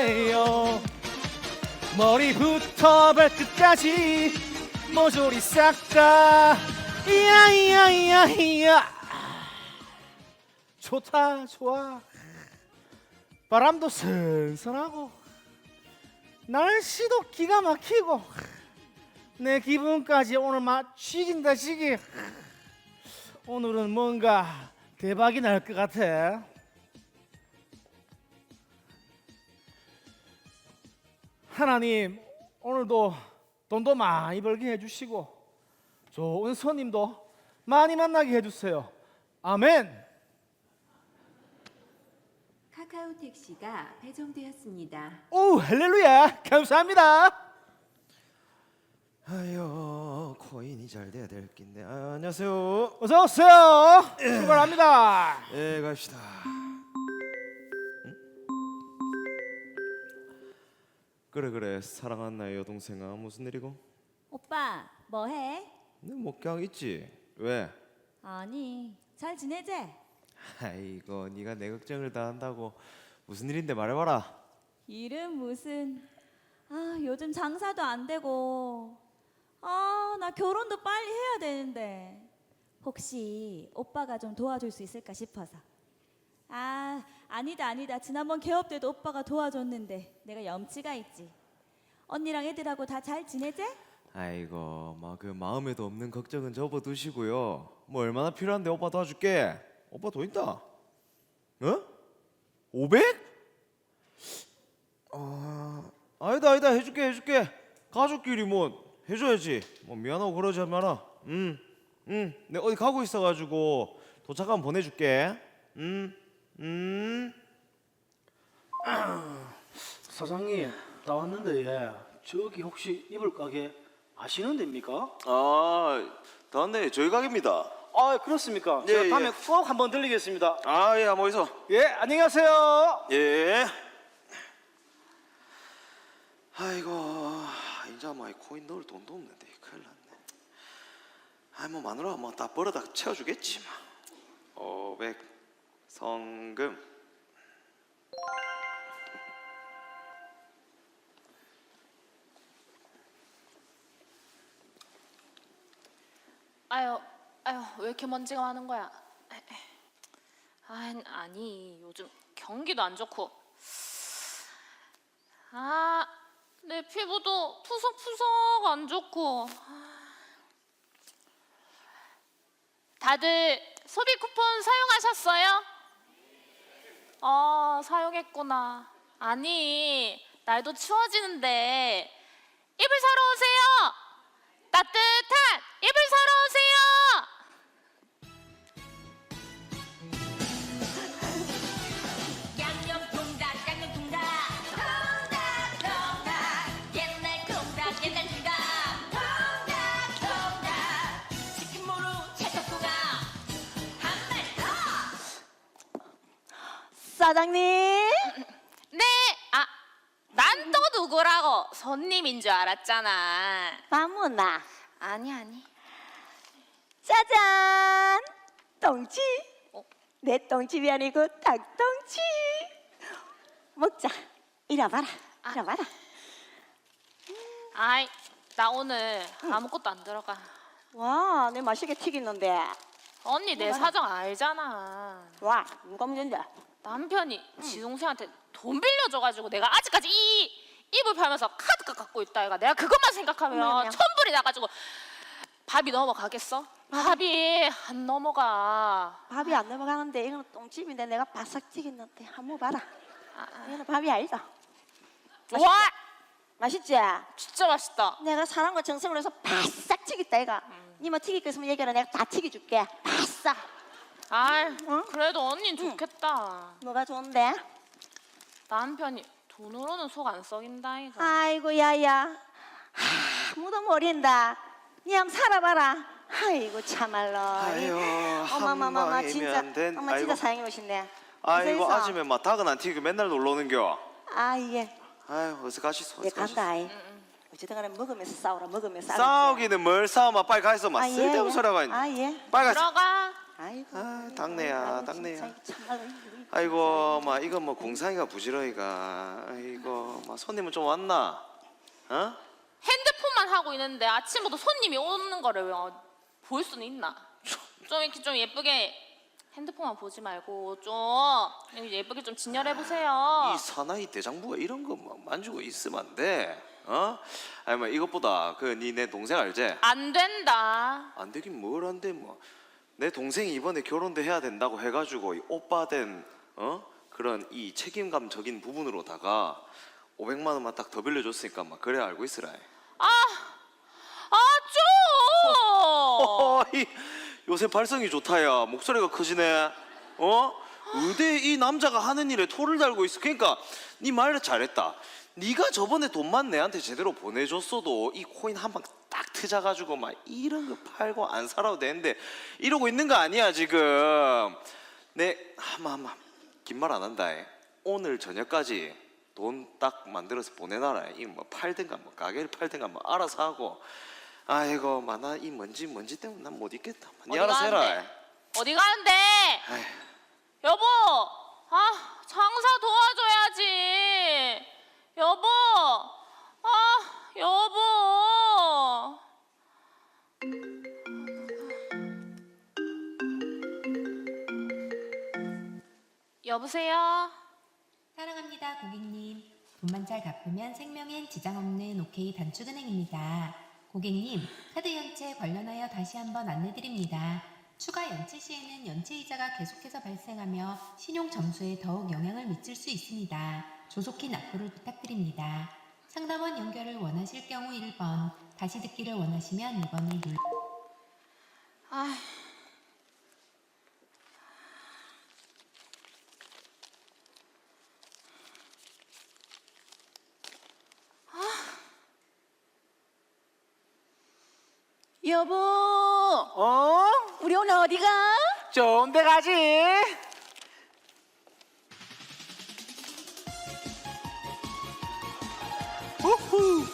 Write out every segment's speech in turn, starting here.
주세요. 머리부터 발끝까지 모조리 싹다. 이야이야이야이야. 좋다 좋아. 바람도 선선하고 날씨도 기가 막히고 내 기분까지 오늘 막 죽인다 죽이. 오늘은 뭔가 대박이 날 것 같아 하나님 오늘도 돈도 많이 벌게 해주시고 좋은 손님도 많이 만나게 해주세요. 아멘. 카카오 택시가 배송되었습니다. 오 할렐루야. 감사합니다. 아유 코인이 잘 돼야 될 낀데 아, 안녕하세요. 어서 오세요. 출발합니다. 예 갑시다 그래 그래 사랑하는 나의 여동생아 무슨 일이고? 오빠 뭐 해? 너뭐 그냥 있지 왜? 아니 잘 지내지? 아이고 네가 내 걱정을 다 한다고 무슨 일인데 말해봐라 일은 무슨 아 요즘 장사도 안 되고 아 나 결혼도 빨리 해야 되는데 혹시 오빠가 좀 도와줄 수 있을까 싶어서 아 아니다 아니다. 지난번 개업 때도 오빠가 도와줬는데 내가 염치가 있지. 언니랑 애들하고 다 잘 지내지? 아이고 막 그 마음에도 없는 걱정은 접어두시고요. 뭐 얼마나 필요한데 오빠 도와줄게. 오빠 돈 있다. 어? 500? 아 아니다 아니다. 해줄게 해줄게. 가족끼리 뭐 해줘야지. 뭐 미안하고 그러지 마라. 응응. 내가 어디 가고 있어가지고 도착하면 보내줄게. 음 음 사장님 나왔는데 예. 저기 혹시 이불 가게 아시는 데입니까? 아 다네 저희 가게입니다 아 그렇습니까? 예, 제가 예. 다음에 꼭 한번 들리겠습니다 아 예 한번 있어 예 안녕하세요 예. 아이고 이제 뭐 코인 넣을 돈도 없는데 큰일 났네. 아이 뭐 마누라가 뭐다 벌어다 채워주겠지 뭐. 500 성금. 아유, 아유, 왜 이렇게 먼지가 많은 거야? 아, 아니, 요즘 경기도 안 좋고. 아, 내 피부도 푸석푸석 안 좋고. 다들 소비 쿠폰 사용하셨어요? 어, 사용했구나. 아니, 날도 추워지는데 이불 사러 오세요. 따뜻한 이불 사러 오세요. 사장님? 네, 아, 난 또 누구라고 손님인 줄 알았잖아. 마무나. 아니 아니. 짜잔! 똥치. 어? 내 똥집이 아니고 닭똥치. 먹자. 이리 와봐라. 이리 와봐라. 아이, 나 오늘 아무것도 안 들어가. 와 내 맛있게 튀겼는데. 언니 내 사정 알잖아. 와 누가 문제인데 남편이 지 동생한테 돈 빌려줘가지고 내가 아직까지 이 이불 팔면서 카드값 갖고 있다 얘가. 내가 그것만 생각하면. 천불이 나가지고 밥이 넘어가겠어? 밥이 안 넘어가. 밥이 안 넘어가는데 이거는 똥집인데 내가 바싹 튀겼는데 한번 봐라. 이거는 밥이 아니다. 와, 맛있지? 진짜 맛있다. 내가 사랑과 정성을 해서 바싹 튀겼다 이가. 니뭐 튀길 거 있으면 얘기해라. 내가 다 튀겨줄게. 바싹 아, 응? 그래도 언닌 좋겠다. 뭐가 좋은데? 남편이 돈으로는 속 안 썩인다 이거. 아이고 야야 아무도 모른다 니 한번 살아봐라 아이고 참말로 아유 어마마마마 한 진짜 방이면 된. 엄마 진짜 사랑해 오신네 아이고. 아침에 막 닭은 안 튀고 맨날 놀러 오는겨. 아예 아유 어서 가시소. 얘 어서 가시소. 간다 아이 어쨌든 간에 먹으면서 싸우라 먹으면서 싸우기는 뭘 싸워 빨리 가있어 막 예, 쓸데없는 소리가 있네. 아 예 빨리 가있어. 들어가. 아이고 아, 당내야, 아이고, 당내야. 아이고 막 이거 뭐 공상이가 부지런이가 아이고 막 손님은 좀 왔나? 어? 핸드폰만 하고 있는데 아침부터 손님이 오는 거를 왜 어, 볼 수는 있나? 좀 이렇게 좀 예쁘게 핸드폰만 보지 말고 좀 예쁘게 좀 진열해 보세요. 이 사나이 대장부가 이런 거 막 만지고 있으면 안 돼. 어? 아니 뭐 이것보다 그 니 내 동생 알지? 안 된다. 안 되긴 뭘 안 돼 뭐. 내 동생이 이번에 결혼도 해야 된다고 해가지고 이 오빠 된 어? 그런 이 책임감적인 부분으로다가 500만 원만 딱 더 빌려줬으니까 막 그래 알고 있으라. 아, 아 좀. 어, 이 요새 발성이 좋다야 목소리가 커지네. 어? 의대 이 남자가 하는 일에 토를 달고 있어. 그러니까 네 말을 잘했다. 네가 저번에 돈만 내한테 제대로 보내줬어도 이 코인 한 방 딱 트자가지고 막 이런 거 팔고 안 살아도 되는데 이러고 있는 거 아니야 지금. 내 한마 한마 긴 말 안 한다. 오늘 저녁까지 돈 딱 만들어서 보내놔라. 이뭐 팔든가 뭐 가게를 팔든가 뭐 알아서 하고. 아이고 마나 이 먼지 먼지 때문에 난 못 있겠다. 니 어디 알아서 해라. 가는데? 어디 가는데? 여보, 아 장사 도와줘야지. 여보, 아 여보. 여보세요. 사랑합니다, 고객님. 돈만 잘 갚으면 생명엔 지장 없는 OK 단축은행입니다. 고객님, 카드 연체 관련하여 다시 한번 안내드립니다. 추가 연체 시에는 연체 이자가 계속해서 발생하며 신용 점수에 더욱 영향을 미칠 수 있습니다. 조속히 납부를 부탁드립니다. 상담원 연결을 원하실 경우 1번, 다시 듣기를 원하시면 2번을 눌러 아, 여보, 어? 우리 오늘 어디 가? 좋은 데 가지. 우후.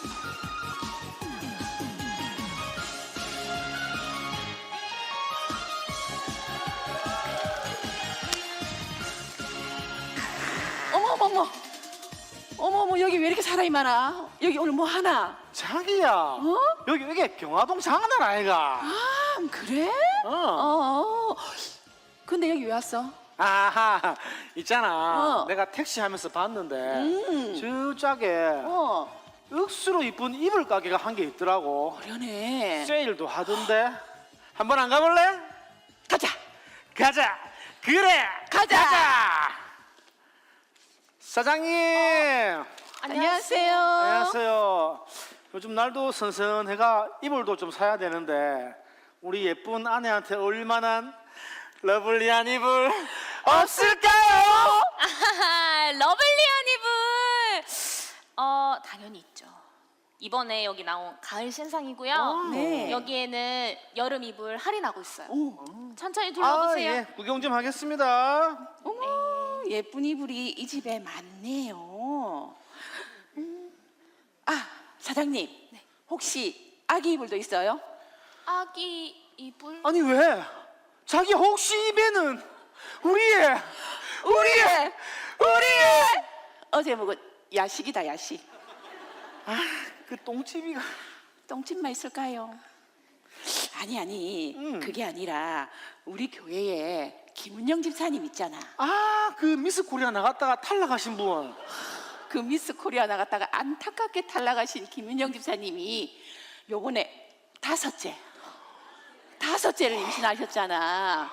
어머 어머 어머, 어머 어머 여기 왜 이렇게 사람이 많아? 여기 오늘 뭐 하나? 자기야. 어? 여기 여기 경화동 장난 아이가. 아 그래? 어. 어. 근데 여기 왜 왔어? 아하 있잖아. 어. 내가 택시 하면서 봤는데 음. 저짝에 어, 억수로 이쁜 이불 가게가 한개 있더라고. 그러네. 세일도 하던데. 한번 안 가볼래? 가자. 가자. 그래. 가자. 사장님. 안녕하세요. 안녕하세요. 요즘 날도 선선해가 이불도 좀 사야 되는데 우리 예쁜 아내한테 어울릴 만한 러블리한 이불 없을까요? 아하, 러블리한 이불. 어, 당연히 있죠. 이번에 여기 나온 가을 신상이고요. 네. 여기에는 여름 이불 할인하고 있어요. 오, 천천히 아, 둘러보세요. 예. 구경 좀 하겠습니다. 어머 예쁜 이불이 이 집에 많네요. 음. 아 사장님, 혹시 아기 이불도 있어요? 아기 이불. 아니 왜? 자기 혹시 입에는 우리의 우리의 우리의 어제 먹은 야식이다 야식. 그 똥집이가 똥집만 있을까요? 아니 아니 음. 그게 아니라 우리 교회에 김은영 집사님 있잖아. 아, 그 미스 코리아 나갔다가 탈락하신 분. 그 미스 코리아 나갔다가 안타깝게 탈락하신 김은영 집사님이 요번에 다섯째 다섯째를 임신하셨잖아.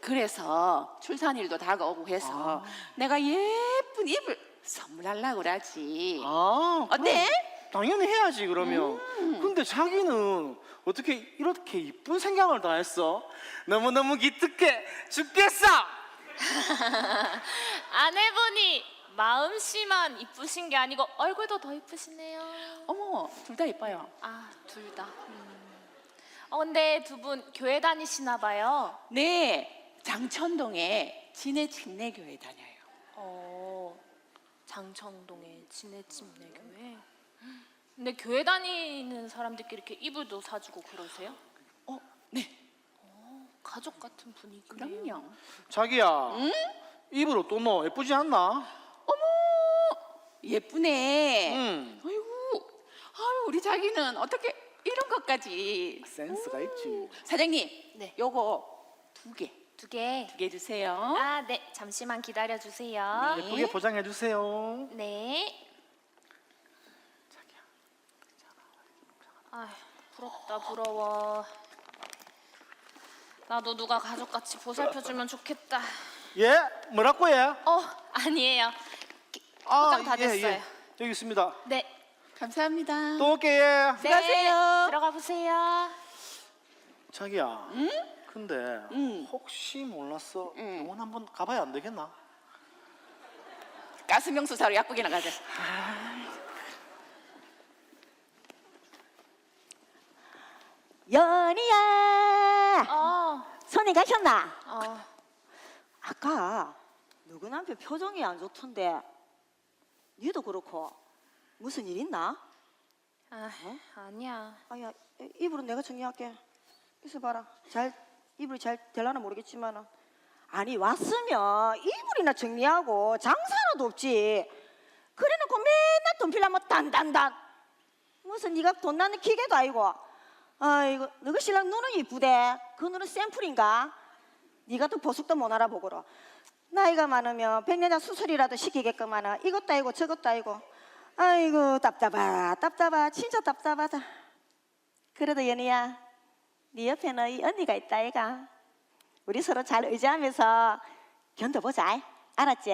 그래서 출산일도 다가오고 해서 내가 예쁜 이불 선물하려고 그러지. 아, 어때? 그럼 당연히 해야지 그러면. 근데 자기는 어떻게 이렇게 이쁜 생각을 다 했어? 너무너무 기특해 죽겠어. 아내분이 마음씨만 이쁘신 게 아니고 얼굴도 더 이쁘시네요. 어머, 둘 다 예뻐요. 아, 둘 다. 음. 어, 근데 두 분 교회 다니시나 봐요. 네, 장천동에 진해 침례교회 다녀요. 어, 장천동의 진해침례 교회. 근데 교회 다니는 사람들끼리 이렇게 이불도 사주고 그러세요? 어, 네, 가족 같은 분위기네요. 그럼요. 자기야. 입을 어떤 너 예쁘지 않나? 예쁘네. 응. 아이고, 아유 우리 자기는 어떻게 이런 것까지? 센스가 있지. 사장님, 네. 요거 두 개, 두 개. 두 개 주세요. 아, 네. 잠시만 기다려 주세요. 예쁘게 포장해 주세요. 네. 아, 부럽다 부러워. 나도 누가 가족같이 보살펴 주면 좋겠다. 예? 뭐라고 해? 어, 아니에요. 포장 다 됐어요. 예, 여기 있습니다. 네. 감사합니다. 또 올게 예. 네. 수고하세요. 들어가 보세요. 자기야. 응? 근데 응. 혹시 몰랐어. 응. 병원 한번 가봐야 안 되겠나? 가스명수 사러 약국이나 가자. 연희야 어, 손이 가셨나? 어. 아까 누구 남편 표정이 안 좋던데 니도 그렇고 무슨 일 있나? 아, 아니야. 아야. 이불은 내가 정리할게. 있어 봐라. 잘 이불이 잘 될라나 모르겠지만 아니 왔으면 이불이나 정리하고 장사라도 없지. 그래놓고 맨날 돈 필라면 단단단. 무슨 네가 돈 나는 기계도 아니고. 아이고 너그 신랑 눈은 이쁘대? 그 눈은 샘플인가? 네가 또 보석도 못 알아보고로 나이가 많으면 백내장 수술이라도 시키겠구만은 이것도 아니고 저것도 아니고. 아이고 답답하 답답하 진짜 답답하다. 그래도 연희야 네 옆에는 이 언니가 있다 아이가. 우리 서로 잘 의지하면서 견뎌보자. 알았지?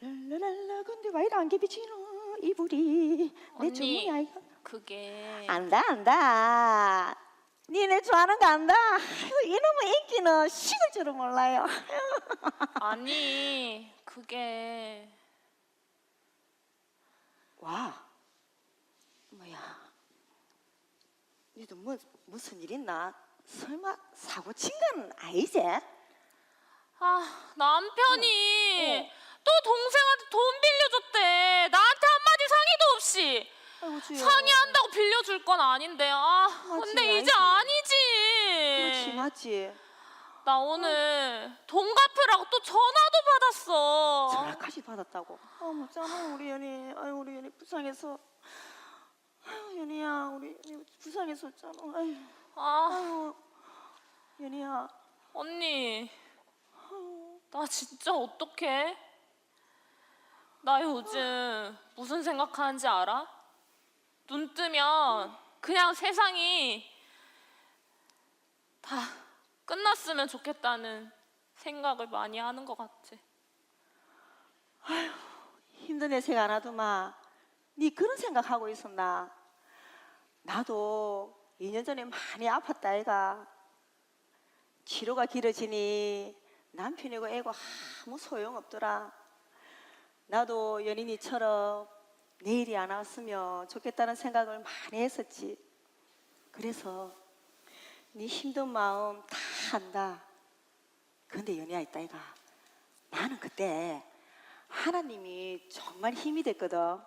랄랄랄라 근데 왜 이리 안개 비치노 이불이? 내. 전문이 아이가. 그게 안다 안다 니네 좋아하는 거 안다 아이고, 이놈의 인기는 식을 줄은 몰라요 아니, 그게 와 뭐야 니도 뭐, 무슨 일 있나 설마 사고 친 건 아니지? 아, 남편이 또 동생한테 돈 빌려줬대. 나한테 한마디 상의도 없이. 아이고 주여 상의한다고 빌려줄 건 아닌데. 아, 근데 이제 아니지. 그렇지 맞지 나 오늘 돈 갚으라고 또 전화도 받았어. 전화까지 받았다고 어머 짠아 우리 연희 아유 우리 연희 불쌍해서 아유 연희야 우리 연희 불쌍해서 짠아 아유 아, 아유 연희야 언니. 나 진짜 어떡해? 나 요즘 무슨 생각하는지 알아? 눈 뜨면 그냥 세상이 다 끝났으면 좋겠다는 생각을 많이 하는 것 같아. 힘든 내 생각 안 하더만. 네 그런 생각하고 있었나? 나도 2년 전에 많이 아팠다 애가. 치료가 길어지니 남편이고 애고 아무 소용없더라. 나도 연인이처럼 내일이 안 왔으면 좋겠다는 생각을 많이 했었지 그래서 네 힘든 마음 다 안다 근데 연희야 있다 애가 나는 그때 하나님이 정말 힘이 됐거든.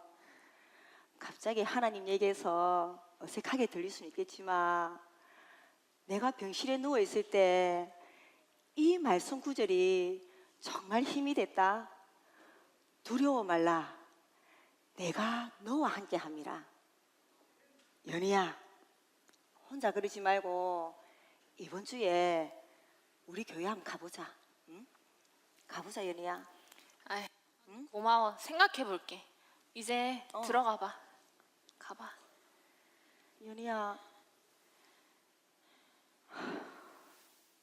갑자기 하나님 얘기해서 어색하게 들릴 수는 있겠지만 내가 병실에 누워 있을 때 이 말씀 구절이 정말 힘이 됐다. 두려워 말라. 내가 너와 함께 함이라. 연희야, 혼자 그러지 말고 이번 주에 우리 교회 한번 가보자. 응? 가보자, 연희야. 아이, 고마워. 생각해 볼게. 이제 어. 들어가 봐. 가봐. 연희야.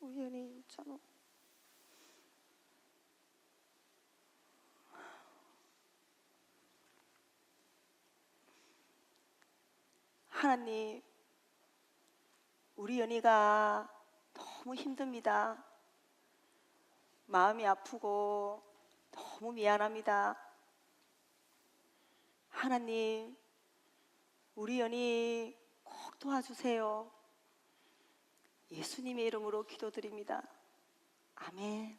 연희 있 하나님, 우리 연희가 너무 힘듭니다. 마음이 아프고 너무 미안합니다. 하나님, 우리 연희 꼭 도와주세요. 예수님의 이름으로 기도드립니다. 아멘.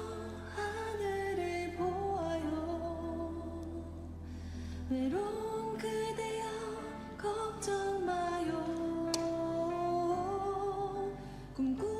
꿈꾸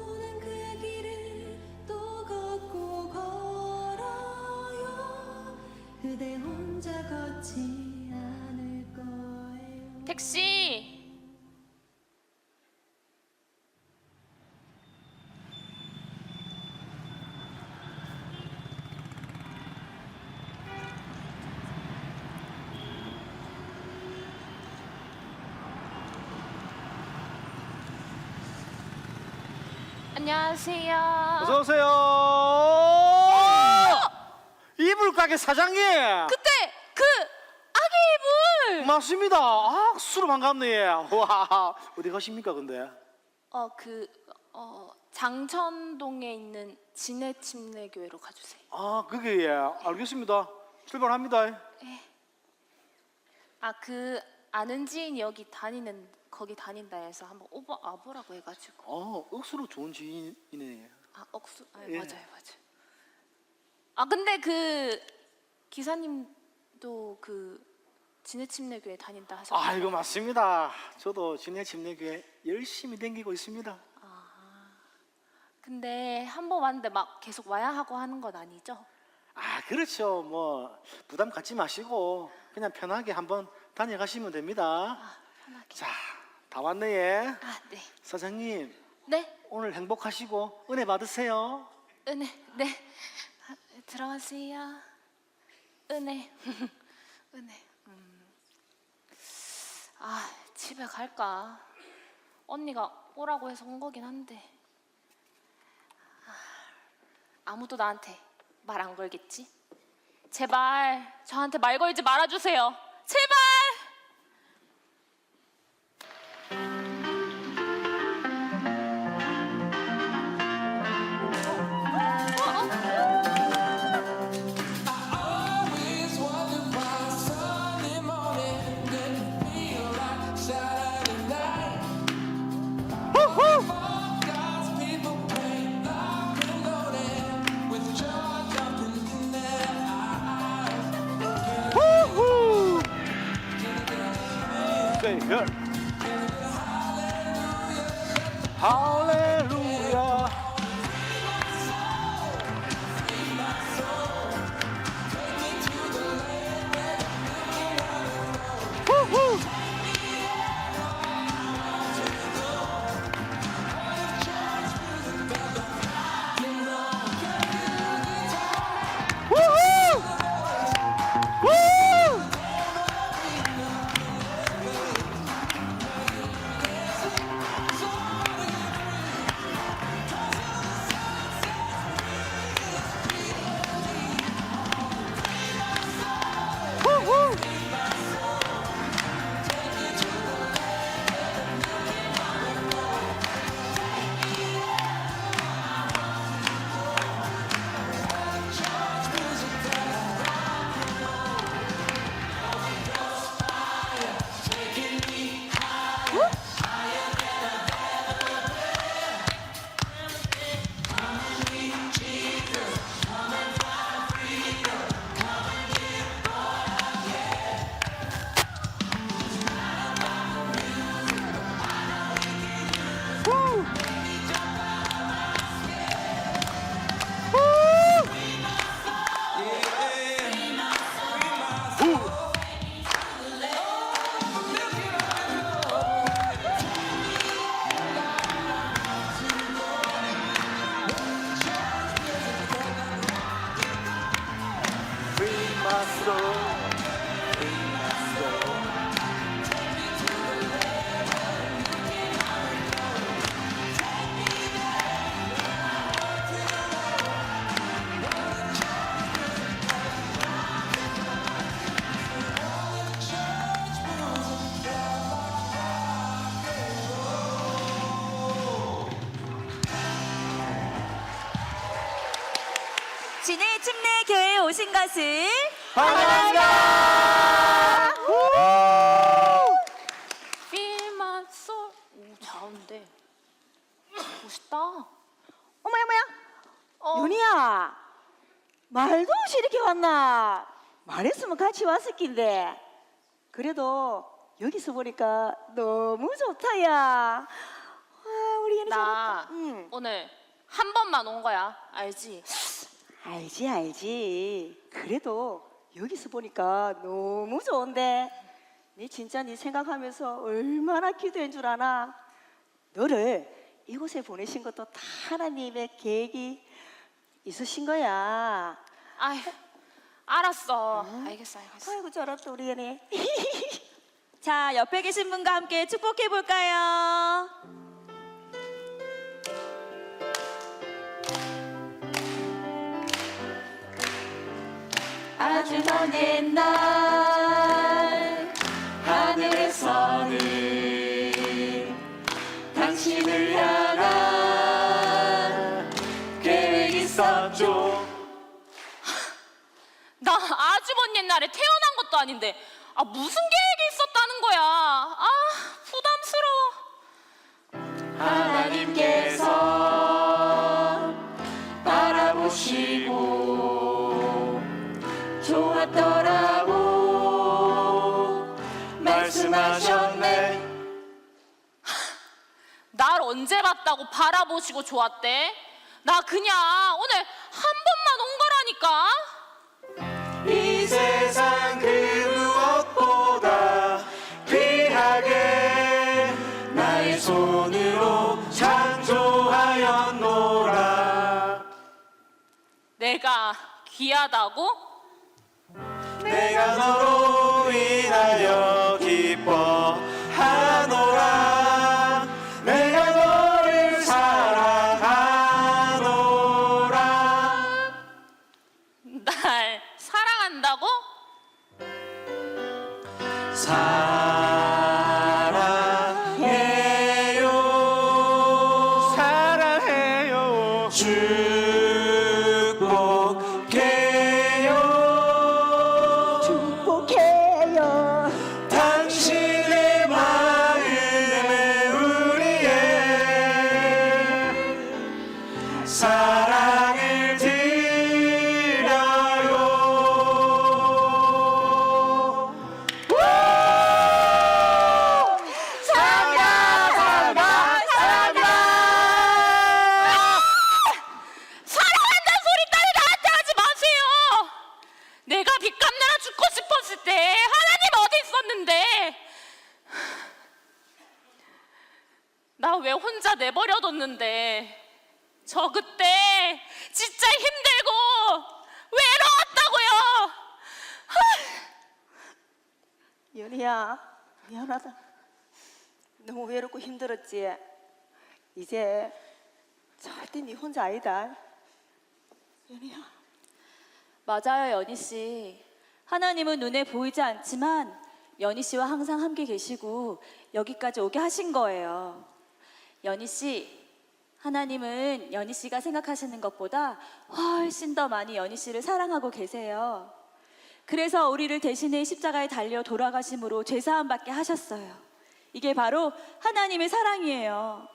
안녕하세요. 어서 오세요. 이불 가게 사장님. 그때 그 아기 이불. 맞습니다. 아, 수로 반갑네. 와, 어디 가십니까, 근데? 어그 어, 장천동에 있는 진해 침례교회로 가주세요. 아, 그게 예. 알겠습니다. 출발합니다. 아 그 아는 지인이 여기 다니는 거기 다닌다 해서 한번 오버 와보라고 해가지고. 어, 억수로 좋은 지인이네. 아 억수. 아 예. 맞아요 맞아요. 아 근데 그 기사님도 그 진해 침례교회 다닌다 하셔서. 아, 이거 맞습니다. 저도 진해 침례교회 열심히 댕기고 있습니다. 근데 한 번 왔는데 막 계속 와야 하고 하는 건 아니죠? 아, 그렇죠. 뭐 부담 갖지 마시고 그냥 편하게 한번 다녀가시면 됩니다. 아 편하게. 자, 다 왔네. 예. 아 네. 사장님, 네. 오늘 행복하시고 은혜 받으세요. 은혜. 네. 아, 들어가세요. 은혜. 은혜. 음. 아 집에 갈까? 언니가 오라고 해서 온 거긴 한데. 아, 아무도 나한테 말 안 걸겠지? 제발 저한테 말 걸지 말아주세요. 제발. 할렐 것을 Feel my soul. 오 잘하는데. 멋있다. 어머야 어머야 어. 윤희야 말도 없이 이렇게 왔나 말했으면 같이 왔을 낀데 그래도 여기서 보니까 너무 좋다 야 와, 우리 윤희 나 잘했다 응. 오늘 한 번만 온 거야. 알지? 알지 알지 그래도 여기서 보니까 너무 좋은데 네 진짜 네 생각하면서 얼마나 기도한 줄 아나 너를 이곳에 보내신 것도 다 하나님의 계획이 있으신 거야 아휴 알았어. 알겠어 알겠어. 아이고 잘했다 우리 연이 자 옆에 계신 분과 함께 축복해 볼까요? 아주 먼 옛날 하늘에서는 당신을 향한 계획이 있었죠 나 아주 먼 옛날에 태어난 것도 아닌데 아 무슨 계획이 있었다는 거야. 바라보시고 좋았대? 나 그냥 오늘 한 번만 온 거라니까. 이 세상 그 무엇보다 귀하게 나의 손으로 창조하였노라 내가 귀하다고? 내가 너로 인하여 기뻐 있었는데? 나 왜 혼자 내버려뒀는데? 저 그때 진짜 힘들고 외로웠다고요. 연희야 미안하다 너무 외롭고 힘들었지 이제 절대 네 혼자 아니다 연희야 맞아요, 연희 씨. 하나님은 눈에 보이지 않지만 연희 씨와 항상 함께 계시고 여기까지 오게 하신 거예요. 연희 씨, 하나님은 연희 씨가 생각하시는 것보다 훨씬 더 많이 연희 씨를 사랑하고 계세요. 그래서 우리를 대신해 십자가에 달려 돌아가심으로 죄사함 받게 하셨어요. 이게 바로 하나님의 사랑이에요.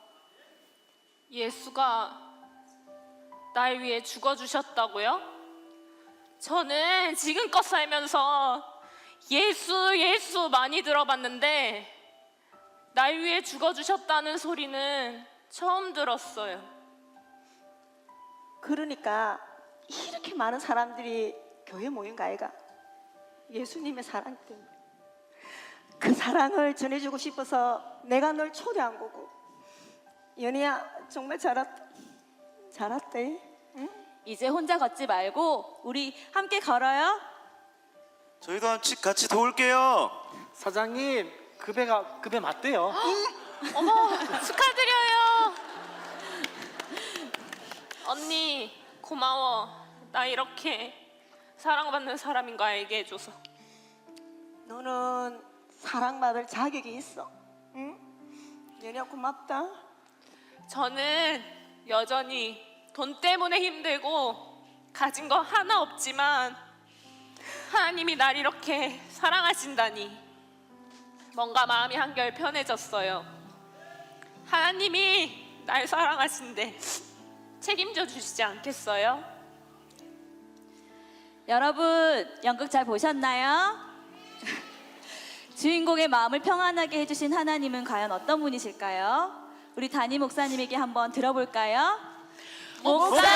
예수가 날 위해 죽어주셨다고요? 저는 지금껏 살면서 예수, 예수 많이 들어봤는데 날 위해 죽어주셨다는 소리는 처음 들었어요. 그러니까 이렇게 많은 사람들이 교회 모인 거 아이가 예수님의 사랑 때문에 그 사랑을 전해주고 싶어서 내가 널 초대한 거고 연희야 정말 잘했다 잘했대 이제 혼자 걷지 말고 우리 함께 걸어요. 저희도 한 치- 같이 도울게요. 사장님 급여가 급여 맞대요 어머, 축하드려요. 언니, 고마워. 나 이렇게 사랑받는 사람인 거 알게 해줘서. 너는 사랑받을 자격이 있어 응? 연희야 고맙다 저는 여전히 돈 때문에 힘들고 가진 거 하나 없지만 하나님이 날 이렇게 사랑하신다니 뭔가 마음이 한결 편해졌어요. 하나님이 날 사랑하신데 책임져 주시지 않겠어요? 여러분 연극 잘 보셨나요? 주인공의 마음을 평안하게 해주신 하나님은 과연 어떤 분이실까요? 우리 담임 목사님에게 한번 들어볼까요? 목사님!